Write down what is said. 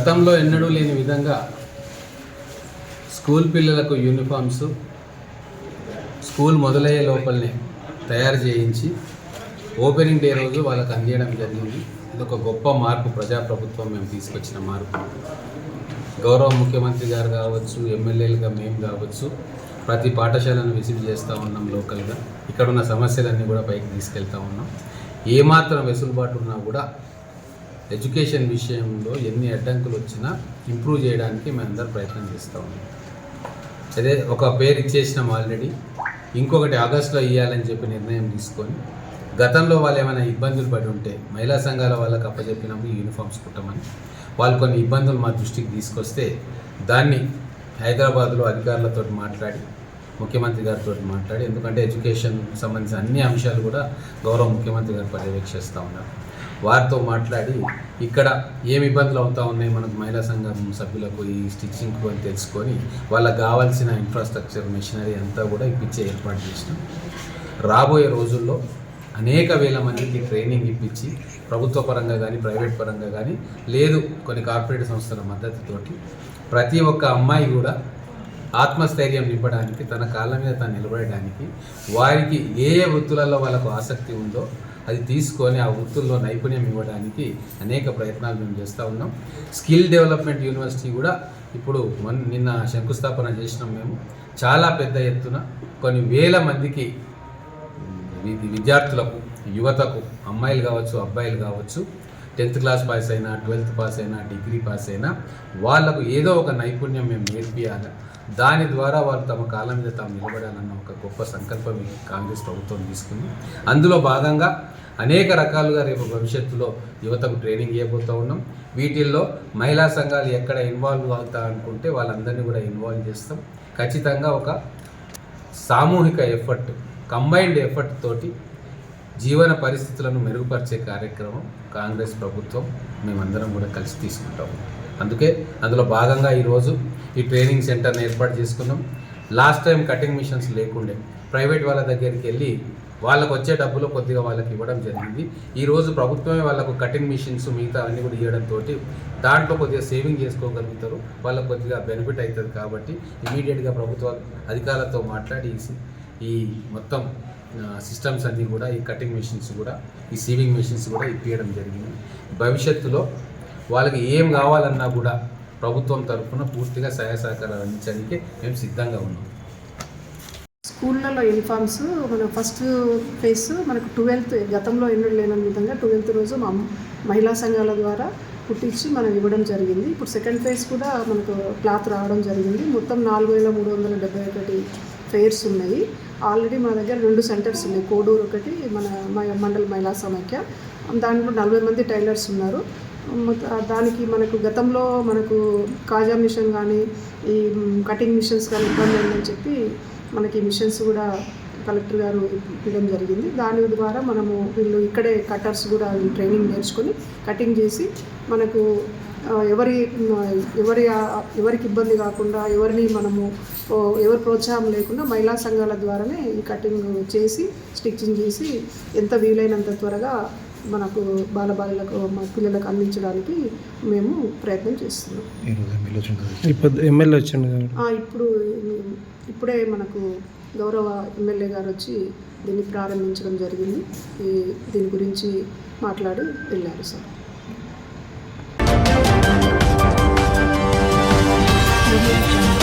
గతంలో ఎన్నడూ లేని విధంగా స్కూల్ పిల్లలకు యూనిఫామ్స్ స్కూల్ మొదలయ్యే లోపలనే తయారు చేయించి ఓపెనింగ్ డే రోజు వాళ్ళకి అందించడం జరిగింది. ఇది ఒక గొప్ప మార్పు ప్రజాప్రభుత్వం మేము తీసుకొచ్చిన మార్పు. గౌరవ ముఖ్యమంత్రి గారు కావచ్చు ఎమ్మెల్యేలుగా మేము కావచ్చు ప్రతి పాఠశాలను విసిట్ చేస్తూ ఉన్నాం లోకల్గా. ఇక్కడ ఉన్న సమస్యలన్నీ కూడా పైకి తీసుకెళ్తా ఉన్నాం. ఏమాత్రం వెసులుబాటు ఉన్నా కూడా ఎడ్యుకేషన్ విషయంలో ఎన్ని అడ్డంకులు వచ్చినా ఇంప్రూవ్ చేయడానికి మేమందరూ ప్రయత్నం చేస్తూ ఉన్నాం. అదే ఒక పేరు ఇచ్చేసినాం ఆల్రెడీ. ఇంకొకటి ఆగస్టులో ఇవ్వాలని చెప్పి నిర్ణయం తీసుకొని గతంలో వాళ్ళు ఏమైనా ఇబ్బందులు పడి ఉంటే మహిళా సంఘాల వాళ్ళకి అప్పచెప్పినాము యూనిఫామ్స్ కుట్టమని. వాళ్ళు కొన్ని ఇబ్బందులు మా దృష్టికి తీసుకొస్తే దాన్ని హైదరాబాద్లో అధికారులతో మాట్లాడి ముఖ్యమంత్రి గారితో మాట్లాడి ఎందుకంటే ఎడ్యుకేషన్ సంబంధించిన అన్ని అంశాలు కూడా గౌరవ ముఖ్యమంత్రి గారు పర్యవేక్షిస్తూ ఉన్నారు. వారితో మాట్లాడి ఇక్కడ ఏమి ఇబ్బందులు అవుతా ఉన్నాయి మనకు మహిళా సంఘం సభ్యులకు ఈ స్టిచ్చింగ్కు అని తెలుసుకొని వాళ్ళకి కావాల్సిన ఇన్ఫ్రాస్ట్రక్చర్ మెషినరీ అంతా కూడా ఇప్పించే ఏర్పాటు చేసినాం. రాబోయే రోజుల్లో అనేక వేల మందికి ట్రైనింగ్ ఇప్పించి ప్రభుత్వ పరంగా కానీ ప్రైవేట్ పరంగా కానీ లేదు కొన్ని కార్పొరేట్ సంస్థల మద్దతుతోటి ప్రతి ఒక్క అమ్మాయి కూడా ఆత్మస్థైర్యం నింపడానికి తన కాళ్ళ మీద తను నిలబడడానికి వారికి ఏ ఏ వృత్తులలో వాళ్ళకు ఆసక్తి ఉందో అది తీసుకొని ఆ వృత్తుల్లో నైపుణ్యం ఇవ్వడానికి అనేక ప్రయత్నాలు మేము చేస్తూ ఉన్నాం. స్కిల్ డెవలప్మెంట్ యూనివర్సిటీ కూడా ఇప్పుడు మొన్న నిన్న శంకుస్థాపన చేసినాం మేము. చాలా పెద్ద ఎత్తున కొన్ని వేల మందికి విద్యార్థులకు యువతకు అమ్మాయిలు కావచ్చు అబ్బాయిలు కావచ్చు టెన్త్ క్లాస్ పాస్ అయినా ట్వెల్త్ పాస్ అయినా డిగ్రీ పాస్ అయినా వాళ్ళకు ఏదో ఒక నైపుణ్యం మేము నేర్పియాలి. దాని ద్వారా వారు తమ కాలం మీద తాము నిలబడాలన్న ఒక గొప్ప సంకల్పం కాంగ్రెస్ ప్రభుత్వం తీసుకుంది. అందులో భాగంగా అనేక రకాలుగా రేపు భవిష్యత్తులో యువతకు ట్రైనింగ్ ఇవ్వబోతూ ఉన్నాం. వీటిల్లో మహిళా సంఘాలు ఎక్కడ ఇన్వాల్వ్ అవుతా అనుకుంటే వాళ్ళందరినీ కూడా ఇన్వాల్వ్ చేస్తాం. ఖచ్చితంగా ఒక సామూహిక ఎఫర్ట్ కంబైన్డ్ ఎఫర్ట్ తోటి జీవన పరిస్థితులను మెరుగుపరిచే కార్యక్రమం కాంగ్రెస్ ప్రభుత్వం మేమందరం కూడా కలిసి తీసుకుంటాం అందుకే అందులో భాగంగా ఈరోజు ఈ ట్రైనింగ్ సెంటర్ని ఏర్పాటు చేసుకున్నాం. లాస్ట్ టైం కటింగ్ మిషన్స్ లేకుండే ప్రైవేట్ వాళ్ళ దగ్గరికి వెళ్ళి వాళ్ళకు వచ్చే డబ్బులు కొద్దిగా వాళ్ళకి ఇవ్వడం జరిగింది. ఈరోజు ప్రభుత్వమే వాళ్ళకు కటింగ్ మిషన్స్ మిగతా అన్ని కూడా ఇవ్వడంతో దాంట్లో కొద్దిగా సేవింగ్ చేసుకోగలుగుతారు. వాళ్ళకు కొద్దిగా బెనిఫిట్ అవుతుంది కాబట్టి ఇమీడియట్గా ప్రభుత్వ అధికారులతో మాట్లాడి ఈ మొత్తం సిస్టమ్స్ అన్నీ కూడా ఈ కటింగ్ మెషిన్స్ కూడా ఈ సీవింగ్ మెషిన్స్ కూడా ఇప్పించడం జరిగింది. భవిష్యత్తులో వాళ్ళకి ఏం కావాలన్నా కూడా ప్రభుత్వం తరఫున పూర్తిగా సహాయ సహకారాలు అందించడానికి మేము సిద్ధంగా ఉన్నాం. స్కూళ్ళలో యూనిఫామ్స్ మన ఫస్ట్ ఫేస్ మనకు ట్వెల్త్ గతంలో ఎన్నడూ లేని విధంగా ట్వెల్త్ రోజు మా మహిళా సంఘాల ద్వారా కుట్టించి మనం ఇవ్వడం జరిగింది. ఇప్పుడు సెకండ్ ఫేజ్ కూడా మనకు క్లాత్ రావడం జరిగింది. మొత్తం నాలుగు వేల మూడు వందల డెబ్బై ఒకటి ఫేర్స్ ఉన్నాయి. ఆల్రెడీ మన దగ్గర రెండు సెంటర్స్ ఉన్నాయి. కోడూరు ఒకటి మన మండల మహిళా సమైక్య. దాంట్లో నలభై మంది టైలర్స్ ఉన్నారు. దానికి మనకు గతంలో మనకు కాజా మిషన్ కానీ ఈ కటింగ్ మిషన్స్ కానీ ఇబ్బంది ఉందని చెప్పి మనకి మిషన్స్ కూడా కలెక్టర్ గారు ఇవ్వడం జరిగింది. దాని ద్వారా మనము వీళ్ళు ఇక్కడే కట్టర్స్ కూడా ట్రైనింగ్ నేర్చుకొని కటింగ్ చేసి మనకు ఎవరి ఎవరి ఎవరికి ఇబ్బంది కాకుండా ఎవరిని మనము ఎవరి ప్రోత్సాహం లేకుండా మహిళా సంఘాల ద్వారానే ఈ కటింగ్ చేసి స్టిచ్చింగ్ చేసి ఎంత వీలైనంత త్వరగా మనకు బాలబాలిలకు మా పిల్లలకు అందించడానికి మేము ప్రయత్నం చేస్తున్నాం. ఇప్పుడు ఎమ్మెల్యే ఇప్పుడు ఇప్పుడే మనకు గౌరవ ఎమ్మెల్యే గారు వచ్చి దీన్ని ప్రారంభించడం జరిగింది. ఈ దీని గురించి మాట్లాడి వెళ్ళారు సార్. Thank you.